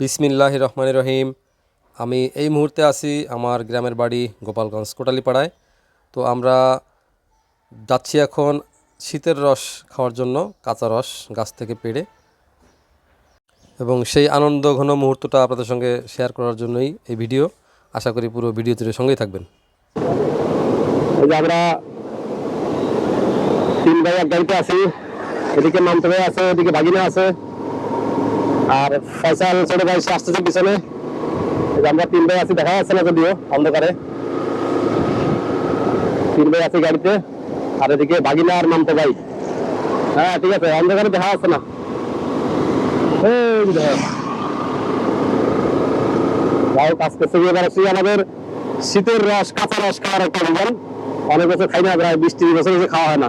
বিসমিল্লাহ রহমান রহিম। আমি এই মুহূর্তে আছি আমার গ্রামের বাড়ি গোপালগঞ্জ কোটালীপাড়ায়। তো আমরা যাচ্ছি এখন শীতের রস খাওয়ার জন্য, কাঁচা রস গাছ থেকে পেড়ে। এবং সেই আনন্দ ঘন মুহূর্তটা আপনাদের সঙ্গে শেয়ার করার জন্যই এই ভিডিও। আশা করি পুরো ভিডিও জুড়ে সঙ্গেই থাকবেন। আমরা তিন ভাই, এক গাড়িতে আছি। এদিকে মামতো ভাই আছে এদিকে ভাগিনা আছে। আর ফয়সাল ছোট ভাই আসতেছে পিছনে। আমরা তিন ভাই আছি, দেখা যাচ্ছে না যদিও, অন্ধকারে। তিন ভাই আছি গাড়িতে। আর এদিকে ভাগিনা আর মামতো ভাই। হ্যাঁ ঠিক আছে, অন্ধকারে দেখা যাচ্ছে না। যাই হোক আজকে এবার আমাদের শীতের রস, কাঁচা রস খাওয়ার একটা অভিযান অনেক বছর খাই না, প্রায় বিশ ত্রিশ বছর খাওয়া হয় না।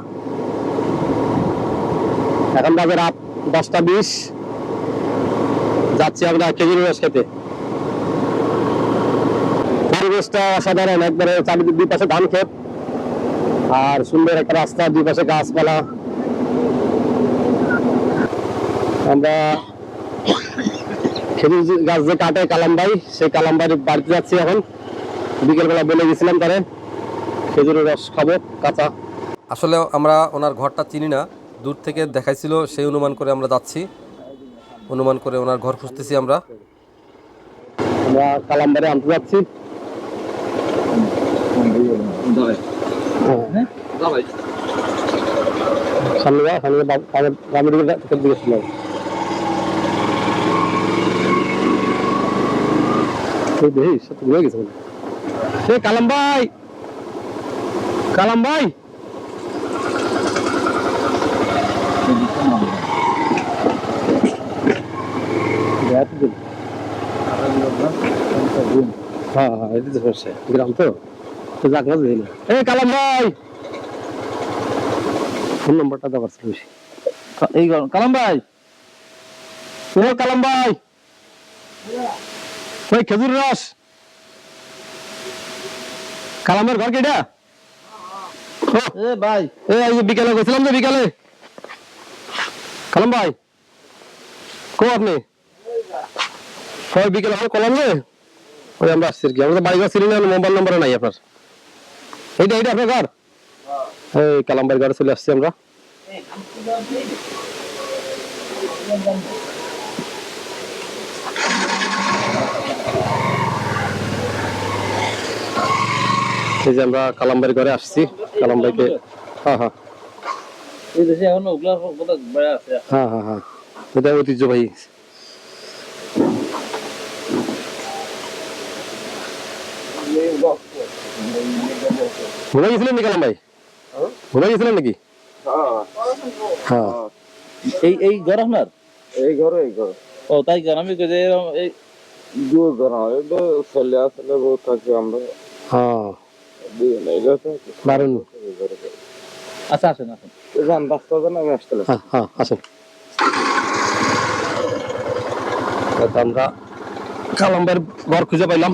এখন বাজে রাত দশটা বিশ। যাচ্ছি আমরা খেজুর রস খেতে। পরিবেশটা অসাধারণ, একবারে চারিদিক দুই পাশে ধান ক্ষেত, আর সুন্দর একটা রাস্তা, দুই পাশে গাছপালা। আমরা খেজুর গাছ যে কাটে কালামবাই সেই কালামবাড়ির বাড়িতে যাচ্ছি এখন। বিকেলবেলা বলে গেছিলাম তারে খেজুরের রস খাব, কাঁচা। আসলে আমরা ওনার ঘরটা চিনি না, দূর থেকে দেখাইছিল, সেই অনুমান করে আমরা যাচ্ছি। অনুমান করে ওনার ঘর খুঁজতেছি আমরা। আমরা কালামবাড়ি আনতে যাচ্ছি। সামনে যা, সামনে বাম- দিকে দিকে ছিল এই দেখি সত্যি গেছে এই কালাম ভাই কালাম ভাই হ্যাঁ হ্যাঁ এটা তো সমস্যা। গ্রাম তো? তো যাক দিই না। এই কালাম ভাই! ফোন নম্বরটা দেওয়ার ছিল এই কালাম ভাই! ও কালাম ভাই! ওই খেজুর রস? কালামের ঘর কেটা এ ভাই। এ বিকালে গেছিলাম যে বিকালে। কালাম ভাই! কো আপনি? কয় বিকেল আমরা কলাম যে? ওই আমরা আসছি আর কি। আমাদের বাড়ি ঘর ছিল না মোবাইল নম্বরও নাই আপনার। এইটা এইটা আপনার ঘর? এই কালামবাড়ি ঘরে চলে আসছি আমরা। এই যে আমরা কালামবাড়ি ঘরে আসছি। কালামবাড়িকে হ্যাঁ হ্যাঁ। এই দেশে এখন ওগুলা কথা হ্যাঁ হ্যাঁ হ্যাঁ। এটা ঐতিহ্যবাহী। ঘুমাই গেছিলেন নাকি ভাই ঘুমাই গেছিলেন নাকি? হ্যাঁ। এই এই ঘর আপনার? এই ঘরে এই ঘরে। ও তাই আমি যে এই দূর ঘর ছেলে আসলে বউ থাকি আমরা। হ্যাঁ। দারুণ ঘরে। আচ্ছা আসেন আসেন। যান রাস্তা দেন আমি আসতে হ্যাঁ হ্যাঁ আসেন। আমরা কালাম্বার ঘর খুঁজে পাইলাম।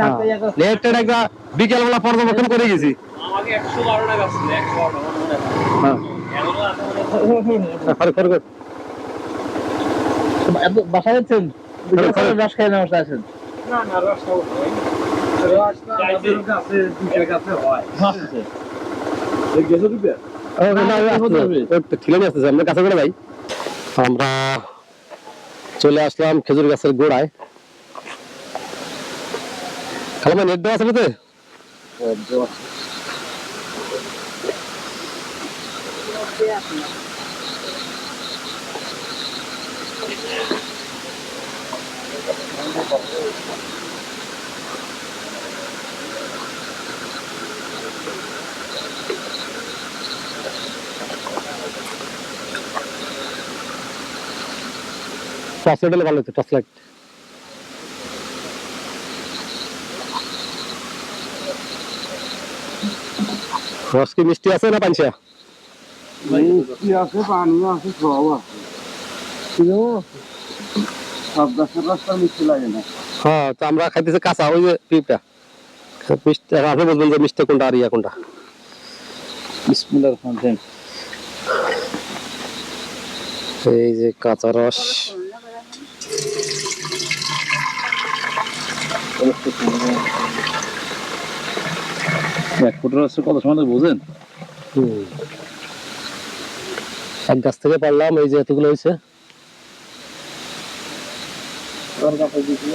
হ্যাঁ। একটা নেটটা একটা বিকেল বেলা পর্যবেক্ষণ করে। গেছি যাচ্ছেন। রস না রস না, না, আমরা চলে আসলাম খেজুর গাছের গোড়ায়। খালামা নেট দেওয়া আছে টর্চ লাইট ভালো টর্চ লাইট রস কি মিষ্টি আছে না পাঞ্চা কি আছে পানি আছে সব আছে। সব গাছের রাস্তা মিষ্টি লাগে না। হ্যাঁ তো আমরা খাইতেছি কাঁচা ওই যে পিপটা মিষ্টি আপনি বলবেন যে মিষ্টি কোনটা আর ইয়া কোনটা? বিসমিল্লাহ রহমান এই যে কাঁচা রস। এক ফুটের হচ্ছে কত সময় বোঝেন? এক গাছ থেকে পারলাম, এই যে এতগুলো হয়েছে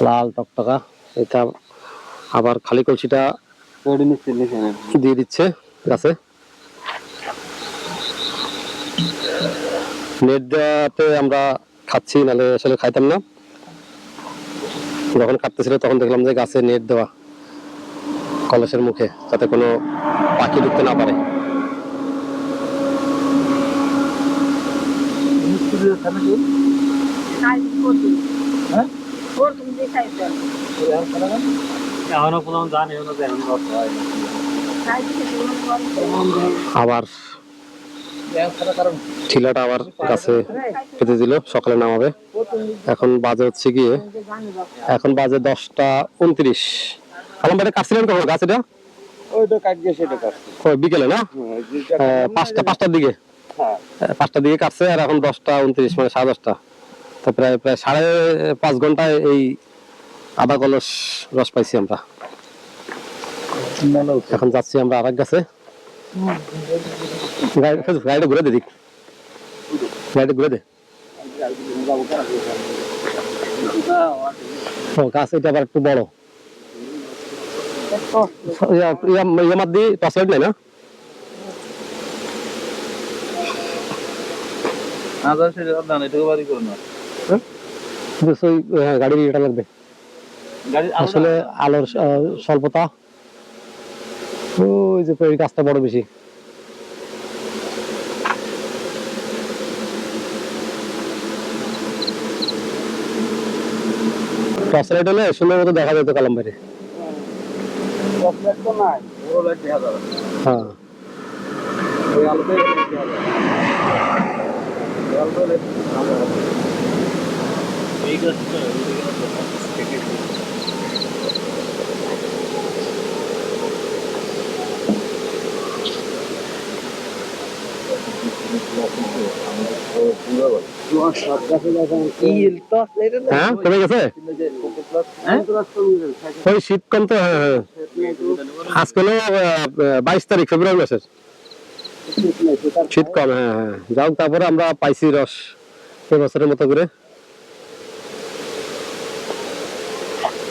লাল টকটকা, এটা আবার খালি কলসিটা দিয়ে দিচ্ছে গাছে। নেট দেওয়াতে আমরা খাচ্ছি, নাহলে আসলে খাইতাম না। যখন কাটতেছিল তখন দেখলাম যে গাছে নেট দেওয়া। কলসের মুখে যাতে কোনো পাখি ঢুকতে না পারে। আবার ঠিলাটা আবার গাছে পেতে দিল, সকালে নামাবে। এখন বাজে হচ্ছে গিয়ে এখন বাজে দশটা উনত্রিশ। কালাম বাড়ি কাটছিলেন কখন? গাছ এটা ওইটা কাটবে সেটা কাটছে বিকেলে না? পাঁচটা পাঁচটার দিকে। হ্যাঁ। পাঁচটার দিকে কাটছে আর এখন দশটা উনত্রিশ মানে সাড়ে দশটা। তো প্রায় প্রায় সাড়ে পাঁচ ঘন্টায় এই আধা কলস রস পাইছি আমরা। এখন যাচ্ছি আমরা আরেক গাছে। গাড়ি- গাড়িটা ঘুরে দে দিক। গাড়িটা ঘুরে দে। ও গাছ এটা আবার একটু বড়। পাসওয়ার্ড নাই না? সেটা না এটাকে বাড়ি করে না। কিন্তু গাড়ির ইয়েটা লাগবে। গাড়ি আসলে আলোর আহ, স্বল্পতা। ওই যে এই গাছটা বড় বেশি। টর্চ লাইট হলে সুন্দর মতো দেখা যেত কালাম বাইরে চকলেট তো নাই বড় লাইট দেখা যাবে হ্যাঁ। ওই আলোতে দেখা যাবে ওই আলোতে লাইট দেখা যাবে। এই গাছটা তোমার সব গাছে যখন হ্যাঁ কমে গেছে? ওই শীত কম তো হ্যাঁ হ্যাঁ। আজকে হলো বাইশ তারিখ ফেব্রুয়ারি মাসের। শীত কম হ্যাঁ হ্যাঁ। যাও তারপরে আমরা পাইছি রস এবছরের মতো করে।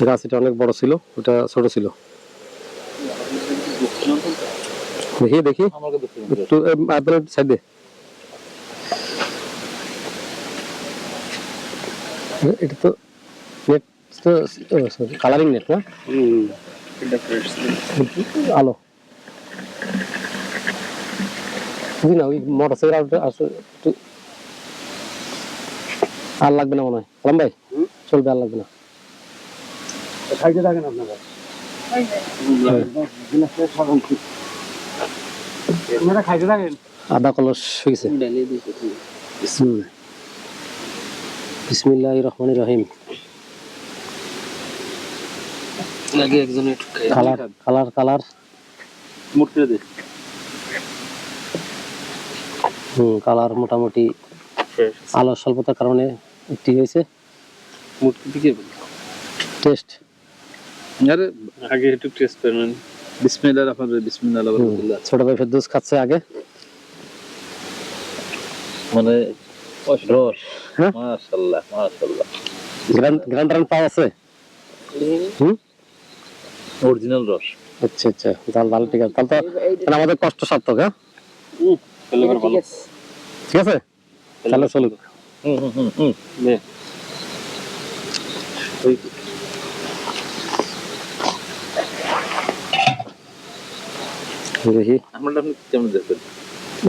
গাছ এটা অনেক বড় ছিল ওটা ছোট ছিল। দেখি দেখি। একটু আপনার সাইড। দে এটা তো নেট তো কালারিং নেট না? আলো। না ওই মোটর সাইকেল একটু আর লাগবে না মনে হয়। আলাম ভাই চলবে আর লাগবে না। খাইতে থাকেন আপনারা। গিলাসের সাধারণ ঠিক আপনারা খাইতে থাকেন আধা কলস হয়ে গেছে। হুম। বিসমিল্লাহ রহমান রহিম। Colour colour colour. হুম কালার মোটামুটি আলোর স্বল্পতার কারণে একটি হয়েছে। টেস্ট। আরে আগে একটু টেস্ট করবেন বিসমিল্লাহ রহমান রহিম বিসমিল্লাহ ছোট ভাই ফেরদৌস খাচ্ছে আগে। মানে রস হ্যাঁ? মাশাআল্লাহ মাশাআল্লাহ। গ্র্যান্ড গ্র্যান্ড রান পাওয়া আছে? হুম? অরিজিনাল রস। আচ্ছা আচ্ছা তাহলে ভালো ঠিক আছে। তাহলে তো আমাদের কষ্ট সার্থক হ্যাঁ? ঠিক আছে। তাহলে চলুক। হুম হুম হুম হুম। দেখি। আমরা কেমন দেখবেন?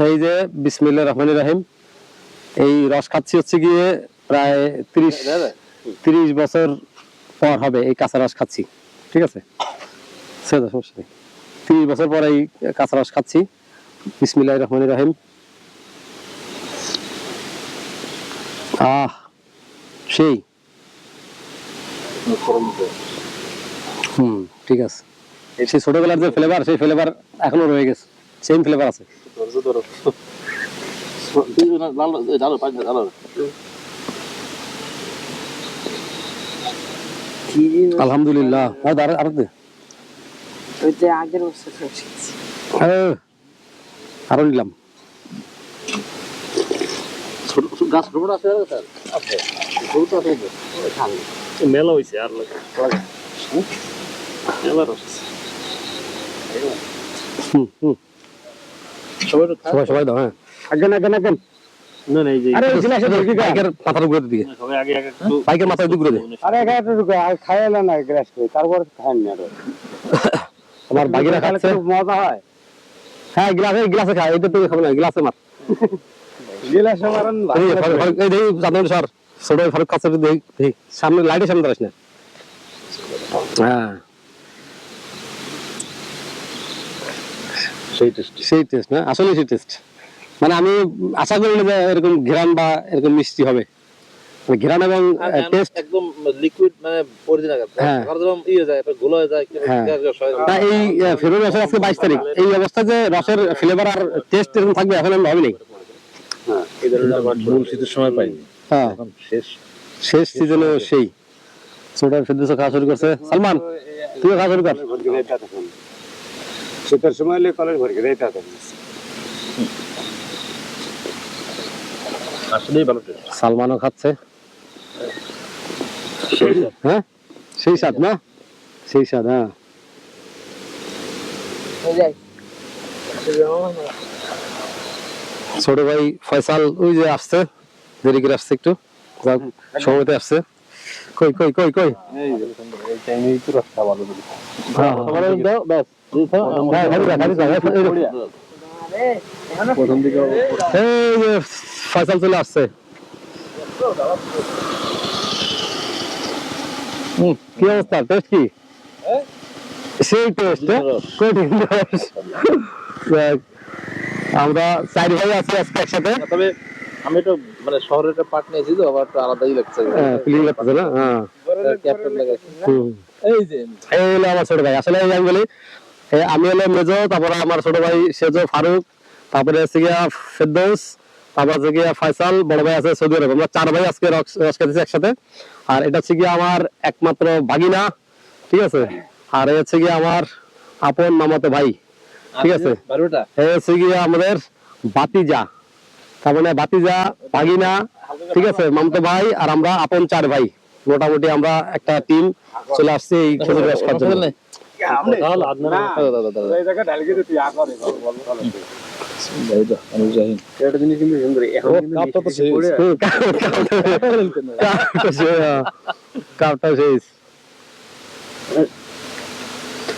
এই যে বিসমিল্লাহ রহমান রাহিম। এই রস খাচ্ছি হচ্ছে গিয়ে প্রায় তিরিশ তিরিশ বছর পর হবে এই কাঁচা রস খাচ্ছি। ঠিক আছে? সেটা সমস্যা নেই। তিরিশ বছর পর এই কাঁচা রস খাচ্ছি। বিসমিল্লাহ রহমান রহিম। আহ সেই। হুম ঠিক আছে। সেই ছোটবেলার যে ফ্লেভার সেই ফ্লেভার এখনও রয়ে গেছে। সেম ফ্লেভার আছে। আলহামদুলিল্লাহ। আর দাঁড়া আর দে। ওই যে আগের বছর শিখছি। আরে, আরও নিলাম মেলা হইছে আর লাগে। মেলা হুম হুম। সবাই সবাই দাও হ্যাঁ। আগে না কেন না না এই যে আরে গিলাসে ধরে কি বাইকের মাথার উপরে দিকে সবাই আগে আগে বাইকের মাথার দিকে ঘুরে দে আরে এগারোটা ঢুকে আর খাইলে না গ্যাস করে। তারপর খান না আমার বাগিরা খাচ্ছে? মজা হয়। হ্যাঁ গ্লাসে গ্লাসে খা এটা তো খাব না গ্লাসে মার। গিলাস মারান এই যে, ফারুক- ফারুক, এই দেখি চাঁদন সর ছোট ফারুক কাছে দেখ দেখ। সামনে লাইটের সামনে দাঁড়াস না। হ্যাঁ। সেই টেস্ট সেই টেস্ট না? আসলে সেই টেস্ট মানে আমি আশা করি না যে এরকম ঘেরান বা এরকম মিষ্টি হবে। মানে এবং টেস্ট একদম লিকুইড মানে অরিজিনাল হ্যাঁ। ইয়ে যায় গোলা হয়ে যায় হ্যাঁ। না এই ফেব্রুয়ারি মাসের আজকে বাইশ তারিখ। এই অবস্থা যে রসের ফ্লেভার আর টেস্ট এরকম থাকবে এখন মূল শীতের সময় পাইনি হ্যাঁ। শেষ। শেষ সিজনে সেই। ছোটার ফেরদৌস খাওয়া শুরু করছে। সালমান তুই খাওয়া শুরু কর। শীতের সময় কলেজ ভর্তি দেয় তা আসলেই ভালো সালমানও খাচ্ছে। হ্যাঁ? সেই স্বাদ না? সেই স্বাদ হ্যাঁ। ছোট ভাই ফয়সাল ওই যে আসছে দেরি করে আসছে একটু। সময়তে আসছে। কই কই কই কই? হ্যাঁ, হ্যাঁ। হ্যাঁ, ফয়সাল চলে আসছে। কি অবস্থা? টেস্ট কি? সেই টেস্ট কঠিন আমরা চারি ভাই আছি আজকে একসাথে। তবে আমি তো মানে শহরের একটা পার্ট নিয়েছি তো আবার একটু আলাদাই লাগছে। ফিলিং লাগতেছে না? হ্যাঁ। ক্যাপ্টেন লাগাইছি। এই যে। এই হলো আমার ছোট ভাই। আসলে আমি বলি আমি হলো মেজো তারপরে আমার ছোট ভাই সেজো ফারুক তারপরে হচ্ছে গিয়া ফেরদৌস গিয়া ফয়সাল বড় ভাই আছে সৌদি আরব। আমরা চার ভাই আজকে রস খেতেছি একসাথে। আর এটা হচ্ছে গিয়া আমার একমাত্র ভাগিনা ঠিক আছে? আর হচ্ছে গিয়া আমার আপন মামাতো ভাই ঠিক আছে? বারোটা। হচ্ছে গিয়া আমাদের বাতিজা। তার মানে বাতিজা ভাগিনা ঠিক আছে? মামতো ভাই আর আমরা আপন চার ভাই। মোটামুটি আমরা একটা টিম চলে আসছি এই খেজুর রস খাওয়ার জন্য কাপটা হ্যাঁ। শেষ।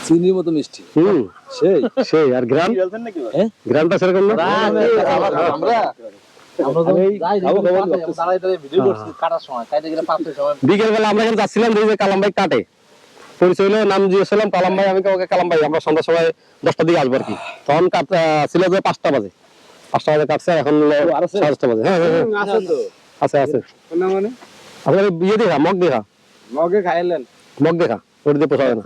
চিনির মতো মিষ্টি। হুম সেই সেই আর গ্রাম? গ্রামটা সেরকম না? আমরা বিকেল বেলা আমরা যাচ্ছিলাম কালাম ভাই কাটে। পরিচয় হলো নাম কালাম ভাই আমি ওকে কালাম ভাই আমরা সন্ধ্যার সময় দশটার দিকে আসব আর কি। তখন ছিল যে পাঁচটা বাজে। পাঁচটা বাজে কাটছে এখন সাড়ে দশটা বাজে। হ্যাঁ হ্যাঁ হ্যাঁ। আছে আছে। মানে? আপনার ইয়ে দেখা মগ দেখা? মগে খাইলেন। মগ দেখা ওটা দিয়ে পোষাবে না।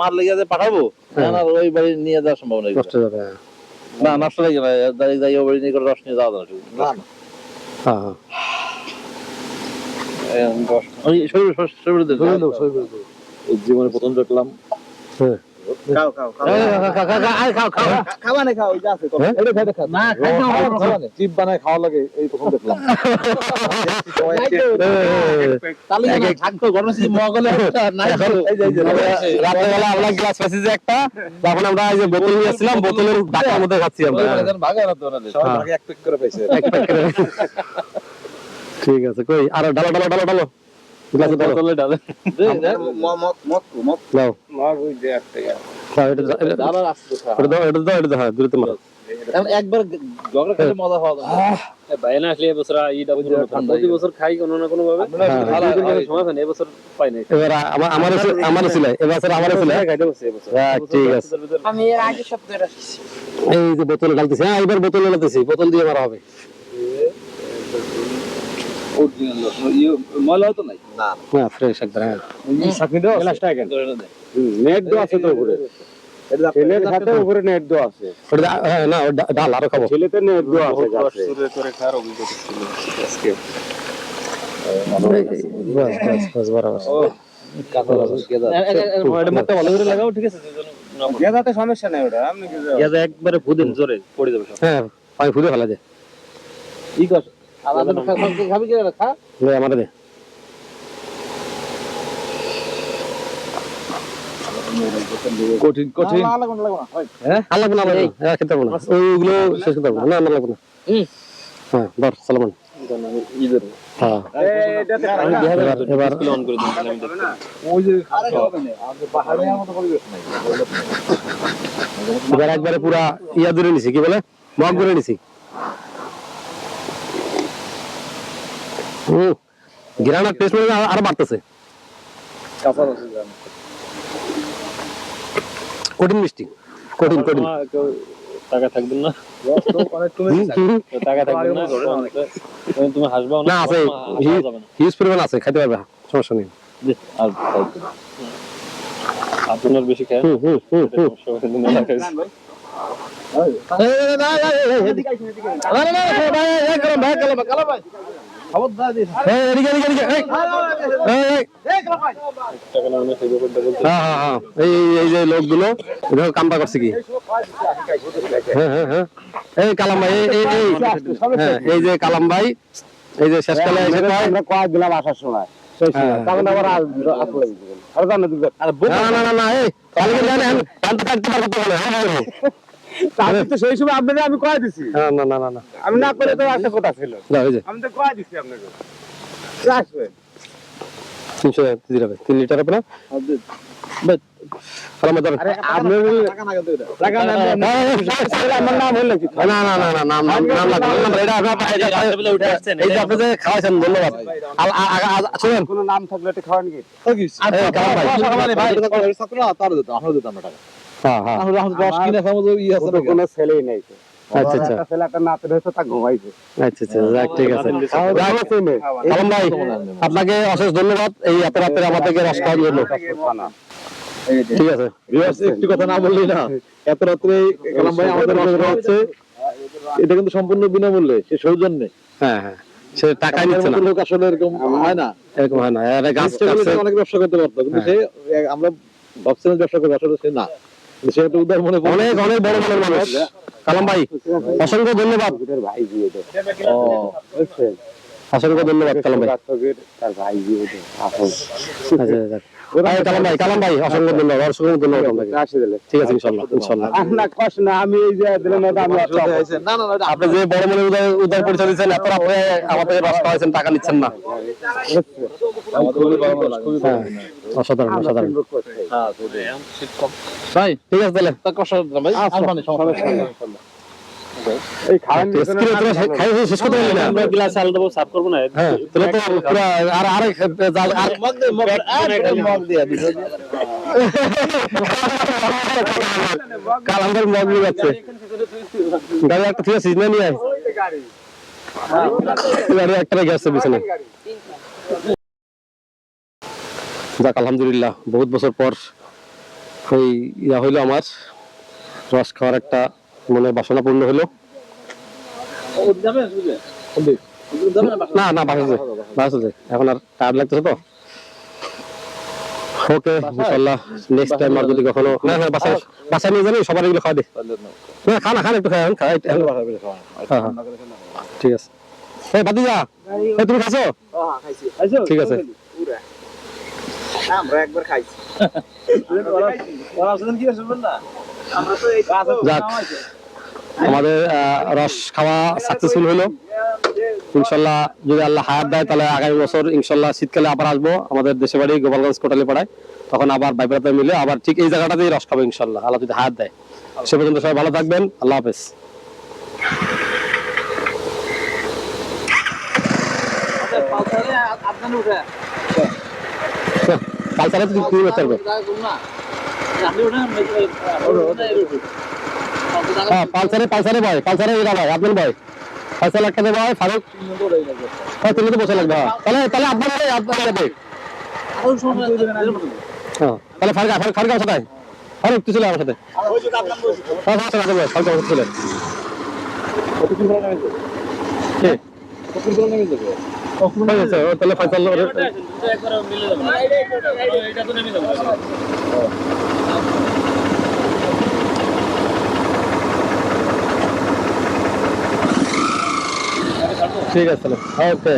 মার লেগে পাঠাবো হ্যাঁ। না না ওই বাড়ি নিয়ে যাওয়ার সম্ভাবনা নেই নষ্ট হয়ে যাবে হ্যাঁ। না নষ্ট লাগে না যাই বাড়ি নিয়ে করে রস নিয়ে যাওয়া যাবে না না হ্যাঁ হ্যাঁ। ওই শরীর শরীর দেন জীবনে প্রথম দেখলাম। হ্যাঁ। খাও খাও খাও। খাও খাও খাওয়া না খাও যা আছে হ্যাঁ? না চিপ বানায় খাওয়া লাগে এই প্রথম দেখলাম। তাহলে থাকতো গরম সিজি মগলে নাই এখন রাত্রেবেলা আমরা গ্লাস পাইছি যে একটা তখন আমরা এই যে বোতল নিয়ে আসছিলাম বোতলের ডাকার মধ্যে খাচ্ছি আমরা। ভাগে না তো সবাই ভাগে এক পেক করে পাইছে এক প্যাক করে। ঠিক আছে কই? আর ডালো ডালো ডালো ডালো। গ্লাসে বোতলে ঢালে। দাও। দাও, এটা দাও, এটা- দাঁড়ার আসতে এটা দাও এটা দাও এটা দাও দূরতে মারো একবার ঝগড়া খেলে মজা হওয়া যায়। ভাই না আসলে এবছর ঈদ আবু প্রতি বছর খাই কোনো না কোনো ভাবে হ্যাঁ। সময় পাই না এবছর পাই নাই। এবার আমার আমার আমার ছিল এবার আমার ছিল হ্যাঁ, ঠিক আছে। আমি এর আগে সপ্তাহে এই যে বোতল ঢালতেছি হ্যাঁ এবার বোতল বোতল দিয়ে মারা হবে। ময়লা তো নাই? হ্যাঁ ফ্রেশ একদম হ্যাঁ। নেট দেওয়া আছে? তো উপরে। ছেলের সাথে উপরে নেট দেওয়া আছে। ওটা দা- হ্যাঁ না ওটা ডা- ডাল আরও খাব। ছেলেতে নেট দেওয়া আছে গাছে। বাস বাস বাস বরাবর। মুখটা ভালো করে লাগাও ঠিক আছে? গেঁদাতে সমস্যা নেই ওটা আপনি কি একবারে ভুদিন জোরে পড়ে যাবে হ্যাঁ পানি ফুলে ফেলা যায় ই কর আমাদের খাবি কি খা। দে আমার দে। কঠিন কঠিন। আল্লাহ না হ্যাঁ। খেতে পারব না। ওইগুলো শেষ করতে পারব না লাগবে না। হ্যাঁ ধর সালমান। হ্যাঁ। নাই এবার একবারে পুরা ইয়া ধরে নিছি কি বলে? মগ করে নিছি। হুম গিরানার টেস্ট মানে আরও বাড়তেছে কঠিন মিষ্টি কঠিন কঠিন টাকা থাকবেন না। টাকা থাকবেন না তুমি হাসবাও না আছে না হিউজ পরিমাণ আছে খাইতে পারবে সমস্যা নেই আপনার বেশি খায় হুম হুম হুম হুম সবাই দিন না এই। টাকা না এই যে লোকগুলো কামটা করছে কি? হ্যাঁ হ্যাঁ হ্যাঁ। এই কালাম ভাই এই যে কালাম ভাই এই যে শেষকালে এসে আমরা কয়েক দিলাম আসার সময়। তখন আবার আসলে আর না না না না এই কালকে জানেন কালকে থাকতে পারব তো হ্যাঁ হ্যাঁ তো সেই সময় আপনাদের আমি কয়ে দিছি হ্যাঁ, না না না না আমি না করে তো একটা কথা ছিল আমি কয়ে দিছি আপনাকে আসবেন তিনশো তিন লিটার আপনার হ্যাঁ, হ্যাঁ, হ্যাঁ, ধন্যবাদ হ্যাঁ হ্যাঁ। রস কিনে ই আছে কোনো ছেলেই নাই আচ্ছা আচ্ছা। নাতে রয়েছে তা ঘুমাইছে। আচ্ছা আচ্ছা যাক ঠিক আছে। ভাই আপনাকে অশেষ ধন্যবাদ এই এত রাত্রে আমাদেরকে রস খাওয়ার জন্য। ঠিক আছে। ভিউয়ার্স একটু কথা না বললেই না। এত কালাম ভাই আমাদের রস হচ্ছে এটা কিন্তু সম্পূর্ণ বিনামূল্যে সে সৌজন্যে। হ্যাঁ হ্যাঁ। সে টাকা নিচ্ছে না। লোক আসলে এরকম হয় না। এরকম হয় না। আরে গাছ অনেক ব্যবসা করতে পারতো কিন্তু সে আমরা ভাবছিলাম ব্যবসা করবে আসলে সে না। কিন্তু সে একটা উদার মনে অনেক অনেক বড় মনের মানুষ। কালাম ভাই অসংখ্য ধন্যবাদ। ভাই বিয়ে দেয় ও অসংখ্য ধন্যবাদ কালাম ভাই। তার ভাই বিয়ে দেয় কালাম ভাই কালাম ভাই অসংখ্য ধন্যবাদ অসংখ্য ধন্যবাদ আপনাকে আসে দিলে ঠিক আছে ইনশাল্লাহ ইনশাল্লাহ। না কষ্ট না আমি এই যে দিলাম না আমি না না না আপনি যে বড় উদয় উদয় পরিচয় দিচ্ছেন এত রাত্রে আমাদের রস খাওয়াইছেন টাকা নিচ্ছেন না। হ্যাঁ অসাধারণ অসাধারণ। হ্যাঁ ভাই ঠিক আছে তাহলে। তা কষ্ট না ভাই। আর মানে সমস্যা এই খাওয়ান ঠিক তোরা খাই শেষ করতে পারলি না। আমরা গ্লাস আল দেবো সার্ভ করব না হ্যাঁ তাহলে তো পুরো আর আর আর মগ দে মগ আর মগ দিয়ে দিছ কাল আমাদের মগ নিয়ে যাচ্ছে। গাড়ি একটা ঠিক আছে নিয়ে আয়। গাড়ি একটা রেখে পিছনে। যাক আলহামদুলিল্লাহ বহুত বছর পর ওই ইয়া হইল আমার রস খাওয়ার একটা মনে বাসনা পূর্ণ হলো। না না বাসাতে বাসাতে এখন আর টায়ার লাগতেছে তো। ওকে ইনশাল্লাহ নেক্সট টাইম আর যদি কখনো না না বাসায় বাসায় নিয়ে যাবি সবার এগুলো খাওয়া দে। না খানা খান একটু খাই খা হ্যাঁ হ্যাঁ। ঠিক আছে। এই বাদিজা এই তুমি খাসো ঠিক আছে। আমরা একবার খাইছি। যাক। আমাদের রস খাওয়া সাকসেসফুল হলো। ইনশাল্লাহ যদি আল্লাহ হায়াত দেয়, তাহলে আগামী বছর ইনশাল্লাহ শীতকালে আবার আসব আমাদের দেশে বাড়ি গোপালগঞ্জ কোটালি পাড়ায় তখন আবার ব্রাদার মিলে আবার ঠিক এই জায়গাটাতেই রস খাব ইনশাল্লাহ, আল্লাহ যদি হায়াত দেয়। সে পর্যন্ত সবাই ভালো থাকবেন, আল্লাহ হাফেজ। পালসারে তুমি করতে পারবে হ্যাঁ পালসারে পালসারে ভাই পালসারে এরা ভাই আপনার ভাই। পালসার একটাতে ভাই ফারুক। হ্যাঁ তুমি তো বসে লাগবে হ্যাঁ। তাহলে তাহলে আপনার ভাই আপনার যাবে হ্যাঁ তাহলে ফারুক ফারুক ফারুক আমার সাথে। ফারুক তুই চলে আমার সাথে। হ্যাঁ আমার সাথে আসবে, ফারুক আমার সাথে চলে কে? তাহলে ফাইসাল ঠিক আছে ওকে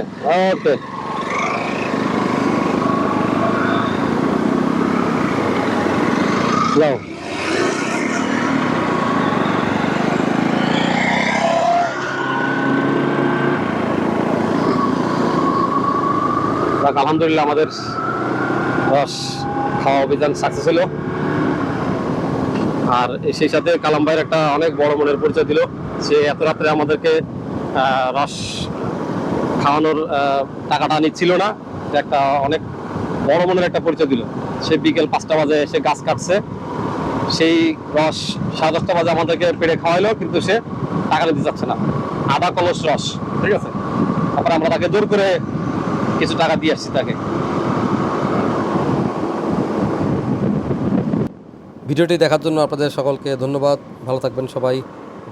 ওকে। যাও। আলহামদুলিল্লাহ আমাদের রস খাওয়া অভিযান সাকসেস হলো। আর সেই সাথে কালাম ভাইয়ের একটা অনেক বড় মনের পরিচয় দিল। সে এত রাত্রে আমাদেরকে রস খাওয়ানোর টাকাটা নিচ্ছিল না। একটা অনেক বড় মনের একটা পরিচয় দিল। সে বিকেল পাঁচটা বাজে এসে গাছ কাটছে। সেই রস সাড়ে দশটা বাজে আমাদেরকে পেড়ে খাওয়াইলো, কিন্তু সে টাকা নিতে চাচ্ছে না। আধা কলস, রস, ঠিক আছে? তারপরে আমরা তাকে জোর করে কিছু টাকা দিয়ে আসছি তাকে। ভিডিওটি দেখার জন্য আপনাদের সকলকে ধন্যবাদ। ভালো থাকবেন সবাই।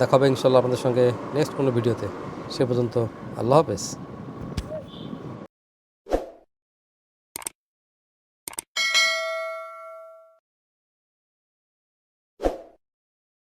দেখা হবে ইনশাল্লাহ আপনাদের সঙ্গে নেক্সট কোনো ভিডিওতে সে পর্যন্ত আল্লাহ হাফেজ।